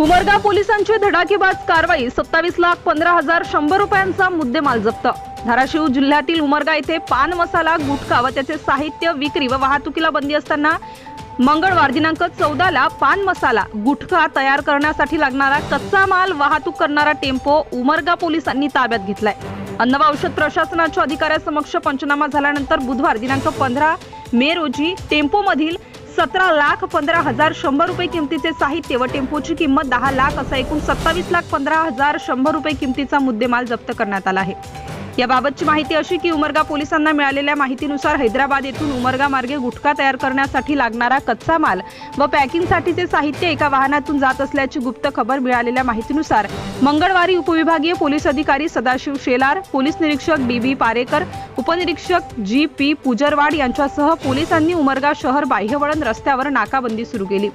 उमरगा पोलिसांची धडाकेबाज कारवाई सत्तावीस लाख पंधरा हजार शंभर रुपयांचा मुद्देमाल जप्त. धाराशिव जिल्ह्यातील उमरगा येथे पान मसाला गुटखा व त्याचे साहित्य विक्री व वाहतुकीला बंदी असताना मंगळवार दिनांक चौदाला पान मसाला गुटखा तयार करण्यासाठी लागणारा कच्चा माल वाहतूक करणारा टेम्पो उमरगा पोलिसांनी ताब्यात घेतलाय. अन्न व औषध प्रशासनाच्या अधिकाऱ्यासमक्ष पंचनामा झाल्यानंतर बुधवार दिनांक पंधरा मे रोजी टेम्पोमधील सतरा लाख पंधरा हजार शंभर रुपये किमतीचे साहित्य व टेम्पोची किंमत दहा लाख असा एकूण सत्तावीस लाख पंधरा हजार शंभर रुपये किमतीचा मुद्देमाल जप्त करण्यात आला आहे. याबाबतची माहिती अशी की उमरगा पोलिसांना मिळालेल्या माहितीनुसार हैदराबाद येथून उमरगा मार्गे गुटखा तयार करण्यासाठी लागणारा कच्चा माल व पॅकिंगसाठीचे साहित्य एका वाहनातून जात असल्याची गुप्त खबर मिळालेल्या माहितीनुसार मंगळवारी उपविभागीय पोलीस अधिकारी सदाशिव शेलार पोलीस निरीक्षक डी बी पारेकर उपनिरीक्षक जी पी पुजरवाड यांच्यासह पोलिसांनी उमरगा शहर बाह्यवळण रस्त्यावर नाकाबंदी सुरू केली.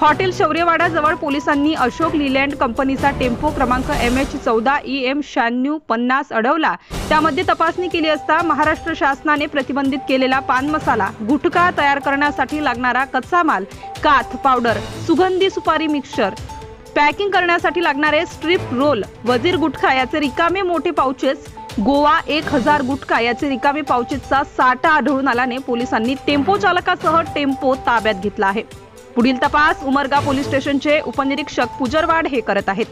हॉटेल शौर्यवाडाजवळ पोलिसांनी अशोक लिलँड कंपनीचा टेम्पो क्रमांक एम एच चौदा ई एम शहाण्णव पन्नास अडवला. त्यामध्ये तपासणी केली असता महाराष्ट्र शासनाने प्रतिबंधित केलेला पान मसाला गुटखा तयार करण्यासाठी लागणारा कच्चा माल काथ पावडर सुगंधी सुपारी मिक्सचर पॅकिंग करण्यासाठी लागणारे स्ट्रिप रोल वजीर गुटखा याचे रिकामे मोठे पाउचेस गोवा एक हजार गुटखा याचे रिकामे पाउचेसचा साठा आढळून आल्याने पोलिसांनी टेम्पो चालकासह टेम्पो ताब्यात घेतला आहे. पुढील तपास उमरगा पोलीस स्टेशनचे उपनिरीक्षक पुजरवाड हे करत आहेत.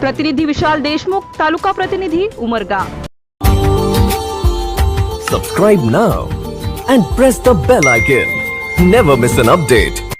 प्रतिनिधी विशाल देशमुख तालुका प्रतिनिधी Umarga. Subscribe now and press the bell icon never miss an update